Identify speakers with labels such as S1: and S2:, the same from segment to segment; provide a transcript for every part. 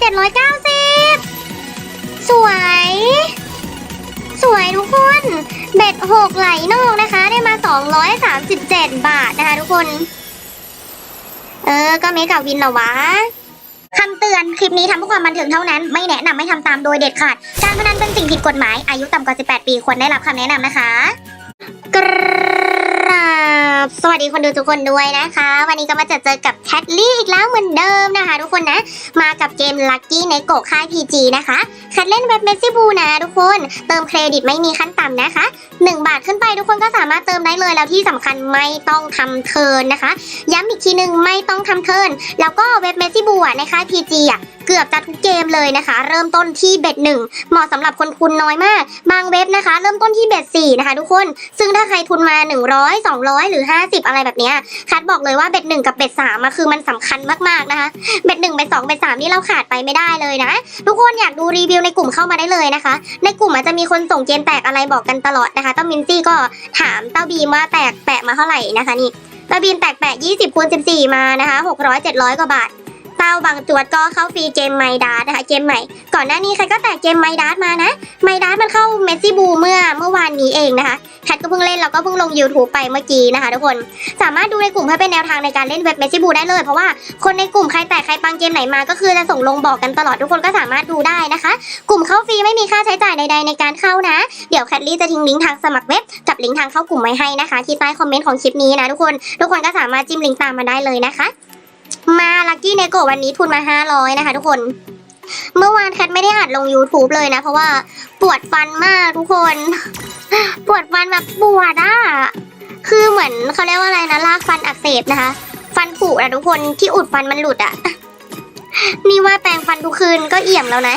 S1: เจ็ดร้อยเก้าสิบสวย สวยทุกคน เบ็ดหกไหลนอกนะคะ ได้มาสองร้อยสามสิบเจ็ดบาทนะคะทุกคน เออ ก็เมกะวินเหรอวะคำเตือนคลิปนี้ทำเพื่อความบันเทิงเท่านั้น ไม่แนะนำไม่ทำตามโดยเด็ดขาด การพนันเป็นสิ่งผิดกฎหมาย อายุต่ำกว่า 18 ปีควรได้รับคำแนะนำนะคะ กรา บสวัสดีคนดูทุกคนด้วยนะคะ วันนี้ก็มาเจอเจอกับแคทลี่อีกแล้วเหมือนเดิมนะคะ ทุกคนนะ มากับเกม Lucky ในโกค่าย PG นะคะแคทเล่นเว็บเมสซี่บูนะทุกคน เติมเครดิตไม่มีขั้นต่ำนะคะ 1 บาทขึ้นไปทุกคนก็สามารถเติมได้เลยแล้วที่สำคัญไม่ต้องทำเทิร์นนะคะ ย้ำอีกทีหนึ่งไม่ต้องทำเทิร์นแล้วก็เว็บเมสซี่บูอะค่าย PG อะเกือบจะทุกเกมเลยนะคะ เริ่มต้นที่เบ็ดหนึ่งเหมาะสำหรับคนทุนน้อยมาก บางเว็บนะคะ เริ่มต้นที่เบ็ดสี่นะคะ ทุกคน ซึ่งถ้าใครทุนมา 100 200 หรือ 50 อะไรแบบนี้คัดบอกเลยว่าเบ็ดหนึ่งกับเบ็ดสามอะคือมันสำคัญมากๆนะคะ เบ็ดหนึ่งเบ็ดสองเบ็ดสามนี่เราขาดไปไม่ได้เลยนะ ทุกคนอยากดูรีวิวในกลุ่มเข้ามาได้เลยนะคะ ในกลุ่มอาจจะมีคนส่งเกมแตกอะไรบอกกันตลอดนะคะเต้ามินซี่ก็ถามเต้าบีมว่าแตกแปะมาเท่าไหร่นะคะนี่เต้าบีมแตกแปะ20คูณ14 มานะคะ600 700 กว่าบาท ต้าบางจวก็เข้าฟรีเกมไมดาร์นะคะเกมใหม่ ก่อนหน้านี้ใครก็แตกเกมไมดาร์มานะไมดาร์มันเข้าเมสซี่บูเมื่อเมื่อวานนี้เองนะคะแคทก็เพิ่งเล่นแล้วก็เพิ่งลง YouTube ไปเมื่อกี้นะคะทุกคนสามารถดูในกลุ่มเพื่อเป็นแนวทางในการเล่นเว็บเมสซี่บูได้เลย เพราะว่าคนในกลุ่มใครแตกใครปังเกมไหนมาก็คือจะส่งลงบอกกันตลอดทุกคนก็สามารถดูได้นะคะ กลุ่มเข้าฟรีไม่มีค่าใช้จ่ายใด ๆ ในการเข้านะ เดี๋ยวแคทลี่จะทิ้งลิงก์ทางสมัครเว็บกับลิงก์ทางเข้ากลุ่มไว้ให้นะคะที่ใต้คอมเมนต์ของคลิปนี้นะทุกคนทุกคนก็สามารถจิ้มลิงก์ตามมาได้เลยนะคะ มาลักกี้เนโกวันนี้ทุนมา 500 นะคะ ทุกคน เมื่อวานแคทไม่ได้อัดลง YouTube เลยนะ เพราะว่าปวดฟันมากทุกคน ปวดฟันแบบปวดอะ คือเหมือนเขาเรียกว่าอะไรนะลากฟันอักเสบนะคะ ฟันผุอะทุกคนที่อุดฟันมันหลุดอะ นี่ว่าแปรงฟันทุกคืนก็เอี่ยมแล้วนะ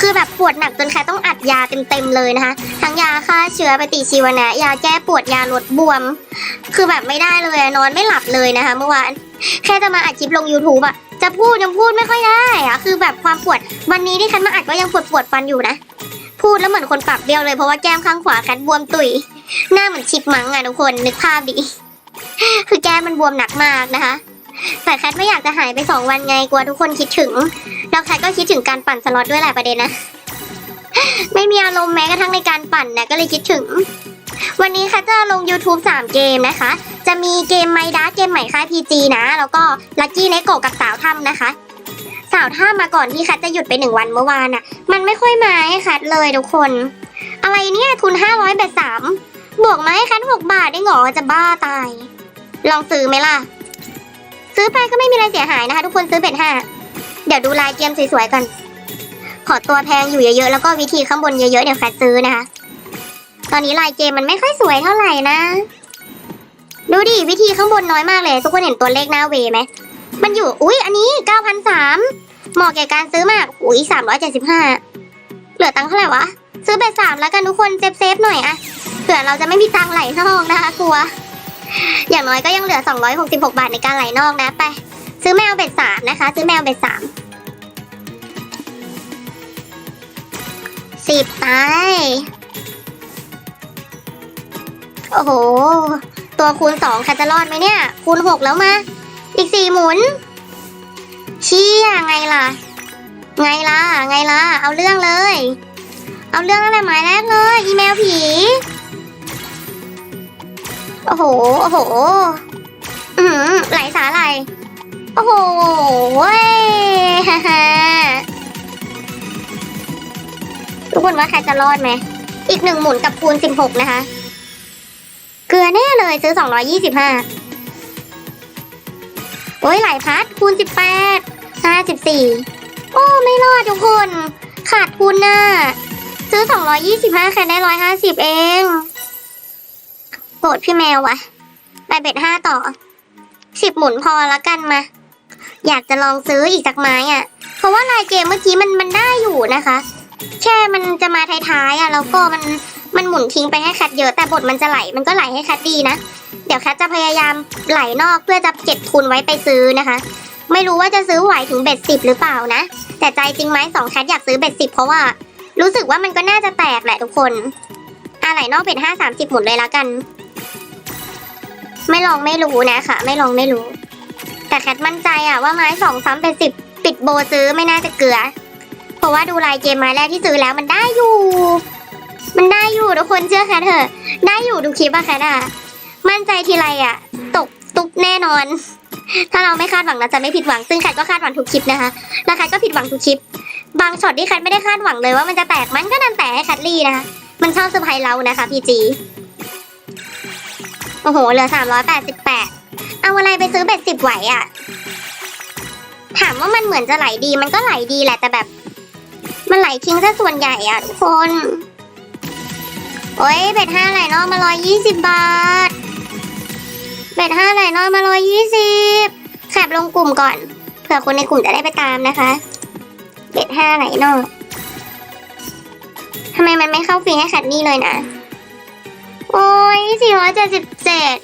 S1: คือแบบปวดหนักจนแค่ต้องอัดยาเต็มๆเลยนะคะ ทั้งยาฆ่าเชื้อปฏิชีวนะ ยาแก้ปวดยาลดบวม คือแบบไม่ได้เลยนอนไม่หลับเลยนะคะเมื่อวานแค่จะมาอัดคลิปลง YouTube อะจะพูดยังพูดไม่ค่อยได้อะคือแบบความปวดวันนี้ที่คันมาอัดก็ยังปวดปวดฟันอยู่นะ พูดแล้วเหมือนคนปากเบี้ยวเลยเพราะว่าแก้มข้างขวาแคทบวมตุยหน้าเหมือนชิปมังอะทุกคนนึกภาพดิคือแก้มมันบวมหนักมากนะคะแต่แคทไม่อยากจะหายไปสองวันไงกลัวทุกคนคิดถึง แล้วแคทก็คิดถึงการปั่นสล็อตด้วยแหละประเด็นนะ ไม่มีอารมณ์แม้กระทั่งในการปั่นนะก็เลยคิดถึง วันนี้แคทจะลง YouTube 3 เกมนะคะ จะมีเกมไมด้าเกมใหม่ค่าย PG นะ แล้วก็ลั c กี้เนโกกับสาวถ้ำนะคะ สาวถ้ำมาก่อนที่แคทจะหยุดไปหนึ่งวันเมื่อวานอะ่ะมันไม่ค่อยมาให้แคทเลยทุกคน อะไรเนี่ยทุน500เบ็ดสามบวกมาให้แคท6บาทได้หงอจะบ้าตาย ลองซื้อไหมล่ะ ซื้อไปก็ไม่มีอะไรเสียหายนะคะ ทุกคนซื้อเบ็ดห้า เดี๋ยวดูลายเกมสวยๆกันขอตัวแพงอยู่เยอะๆ แล้วก็วิธีข้างบนเยอะๆ เดี๋ยวแคทซื้อนะคะ ตอนนี้ลายเกมมันไม่ค่อยสวยเท่าไหร่นะ ดูดิวิธีข้างบนน้อยมากเลย ทุกคนเห็นตัวเลขหน้าเวไหม มันอยู่ อุ้ยอันนี้ 9,003เหมาะแก่การซื้อมาก อุ้ย375 เหลือตังค์เท่าไหร่วะ ซื้อไปสามแล้วกันทุกคนเซฟเซฟๆหน่อยอะเผื่อเราจะไม่มีตังค์ไหลนอกนะคะกลัว อย่างน้อยก็ยังเหลือ 266 บาทในการไหลนอกนะไปซื้อแมวเบ็ดสามนะคะ ซื้อแมวเบ็ดสาม สิบไปโอ้โห ตัวคูณสองใครจะรอดไหมเนี่ย คูณหกแล้วมา อีกสี่หมุน เชี่ยไงล่ะ ไงล่ะ ไงล่ะ เอาเรื่องเลย เอาเรื่องอะไรหมายแรกเลย อีเมลผี โอ้โห โอ้โห อือหือไหลสาไหลโอ้โหเว้ย ทุกคนว่าใครจะรอดไหม อีกหนึ่งหมุนกับคูณสิบหกนะคะ เกลือแน่เลยซื้อ225โอ้ยหลายพัดคูณ18 54โอ้ไม่รอดทุกคน ขาดทุนน่ะซื้อ225แค่ได้150เองโกรธพี่แมววะไปเบ็ด5ต่อ10หมุนพอละกันมา อยากจะลองซื้ออีกสักไม้อะ เพราะว่าลายเกมเมื่อกี้มันมันได้อยู่นะคะ แค่มันจะมาท้ายๆอะแล้วก็มันมันหมุนทิ้งไปให้แคทเยอะแต่บทมันจะไหลมันก็ไหลให้แคทดีนะ เดี๋ยวแคทจะพยายามไหลนอกเพื่อจะเก็บทุนไว้ไปซื้อนะคะ ไม่รู้ว่าจะซื้อไหวถึงเบ็ดสิบหรือเปล่านะ แต่ใจจริงไหมสองแคทอยากซื้อเบ็ดสิบเพราะว่า รู้สึกว่ามันก็น่าจะแตกแหละทุกคนอะไหลนอกเบ็ดห้าสามสิบหมุนเลยละกัน ไม่ลองไม่รู้นะคะไม่ลองไม่รู้ แต่แคทมั่นใจอะว่าไม้สองซ้ำเป็นสิบปิดโบซื้อไม่น่าจะเกลือ เพราะว่าดูลายเกมไม้แรกที่ซื้อแล้วมันได้อยู่ มันได้อยู่ทุกคนเชื่อแคทเถอะ ได้อยู่ดูคลิปอะแคทอะมั่นใจทีไรอะตกตุกแน่นอน ถ้าเราไม่คาดหวังเราจะไม่ผิดหวัง ซึ่งแคทก็คาดหวังทุกคลิปนะคะ แล้วแคทก็ผิดหวังทุกคลิป บางช็อตที่แคทไม่ได้คาดหวังเลยว่ามันจะแตก มันก็นันแตกให้แคทลี่นะคะ มันชอบเซอร์ไพรส์เรานะคะพีจีโอ้โห เหลือสามร้อยแปดสิบแปดเอาอะไรไปซื้อเบ็ดสิบไหวอะถามว่ามันเหมือนจะไหลดี มันก็ไหลดีแหละ แต่แบบ มันไหลทิ้งซะส่วนใหญ่อะทุกคน โอ้ยเบ็ดห้าไหลนอกมาร้อยยี่สิบบาท เบ็ดห้าไหลนอกมาร้อยยี่สิบแคปลงกลุ่มก่อน เผื่อคนในกลุ่มจะได้ไปตามนะคะ เบ็ดห้าไหลนอกทำไมมันไม่เข้าฟรีให้แคทนี่เลยนะ โอ้ยสี่ร้อยเจ็ดสิบเจ็ด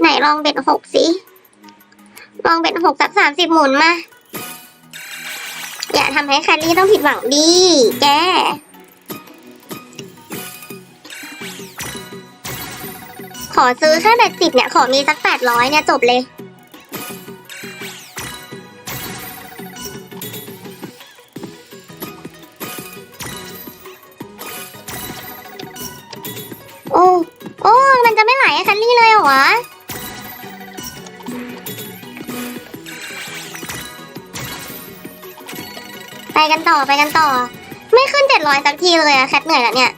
S1: ไหนลองเบ็ดหกสิ ลองเบ็ดหกสักสามสิบหมุนมา ทำให้แคลรี่ต้องผิดหวังดิแก ขอซื้อแค่เบ็ดสิบเนี่ย ขอมีสักแปดร้อยเนี่ยจบเลย โอ้ โอ้ มันจะไม่ไหลให้แคลรี่เลยเหรอ กันต่อไปกันต่อ ไม่ขึ้นเจ็ดร้อยสักทีเลยอะแคทเหนื่อยแล้วเนี่ย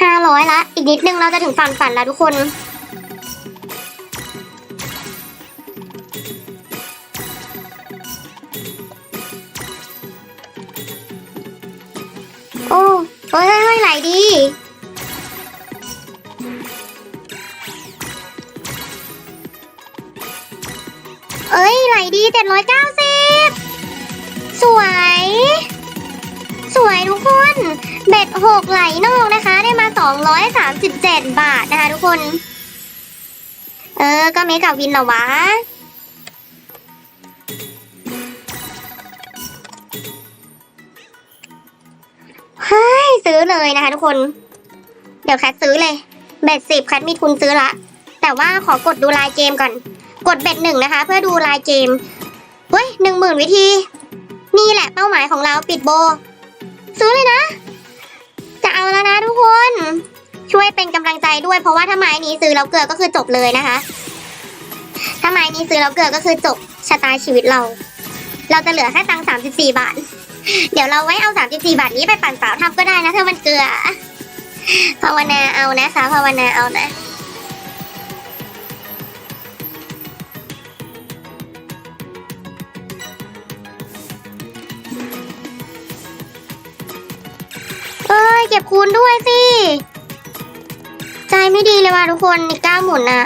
S1: ห้าร้อยละ อีกนิดนึงเราจะถึงฝันฝันแล้วทุกคน เฮ้ยเฮ้ยเฮ้ยไหลดี เอ้ยไหลดีเจ็ดร้อยเก้าสิบสวย สวยทุกคน เบ็ดหกไหลนอกนะคะ ได้มาสองร้อยสามสิบเจ็ดบาทนะคะทุกคน เออ ก็เมกับวินเหรอวะ เฮ้ยซื้อเลยนะคะทุกคน เดี๋ยวแคทซื้อเลยเบ็ดสิบแคทมีทุนซื้อละ แต่ว่าขอกดดูลายเกมก่อน กดเบ็ดหนึ่งนะคะ เพื่อดูลายเกมเฮ้ยหนึ่งหมื่นวิธี นี่แหละเป้าหมายของเราปิดโบ ซื้อเลยนะ จะเอาแล้วนะทุกคน ช่วยเป็นกำลังใจด้วย เพราะว่าถ้าไม้นี้ซื้อแล้วเกลือก็คือจบเลยนะคะ ถ้าไม้นี้ซื้อแล้วเกลือก็คือจบชะตาชีวิตเรา เราจะเหลือแค่ตังสามสิบสี่บาท เดี๋ยวเราไว้เอา 34 บาทนี้ไปปั่นสาวทำก็ได้นะถ้ามันเกลือ ภาวนาเอานะคะภาวนาเอานะเอ้ยเก็บคูณด้วยสิ ใจไม่ดีเลยว่ะทุกคนอีกเก้าหมุนอะ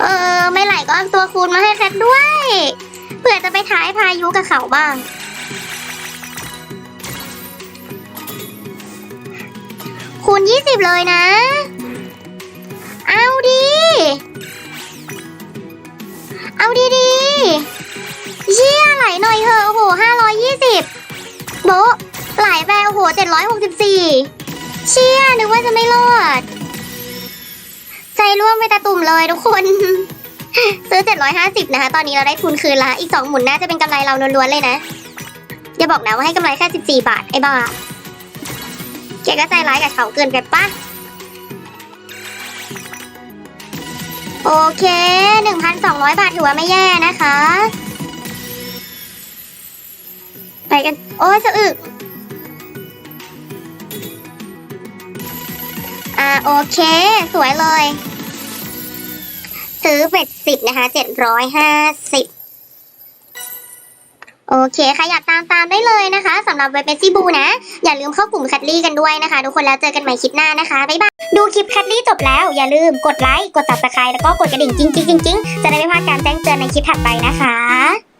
S1: เออ ไม่ไหลก็เอาตัวคูณมาให้แคทด้วย เผื่อจะไปท้ายพายุกับเขาบ้าง คูณยี่สิบเลยนะ เอาดี เอาดีดีเชี่ยไหลหน่อยเถอะโอ้โหห้าร้อยยี่สิบโบะไหลไปโอ้โหเจ็ดร้อยหกสิบสี่เชี่ยนึกว่าจะไม่รอด ใจร่วมไปตะตุ่มเลยทุกคนซื้อเจ็ดร้อยห้าสิบนะคะ ตอนนี้เราได้ทุนคืนละ อีกสองหมุนน่าจะเป็นกำไรเราล้วนๆเลยนะ อย่าบอกนะว่าให้กำไรแค่สิบสี่บาท ไอ้บ้า แกก็ใจร้ายกับเขาเกินไปปะโอเค 1,200 บาทถือว่าไม่แย่นะคะ ไปกัน โอ้ยสะอึก อ่า โอเค สวยเลย ซื้อเป็ดสิบนะคะ750 โอเคใครอยากตามตามได้เลยนะคะสำหรับเว็บเมซี่บูนะ อย่าลืมเข้ากลุ่มแคทลี่กันด้วยนะคะ ทุกคนแล้วเจอกันใหม่คลิปหน้านะคะบ๊ายบายดูคลิปแคทลี่จบแล้ว อย่าลืมกดไลค์กด subscribe แล้วก็กดกระดิ่งจริงๆๆๆจะได้ไม่พลาดการแจ้งเตือนในคลิปถัดไปนะคะ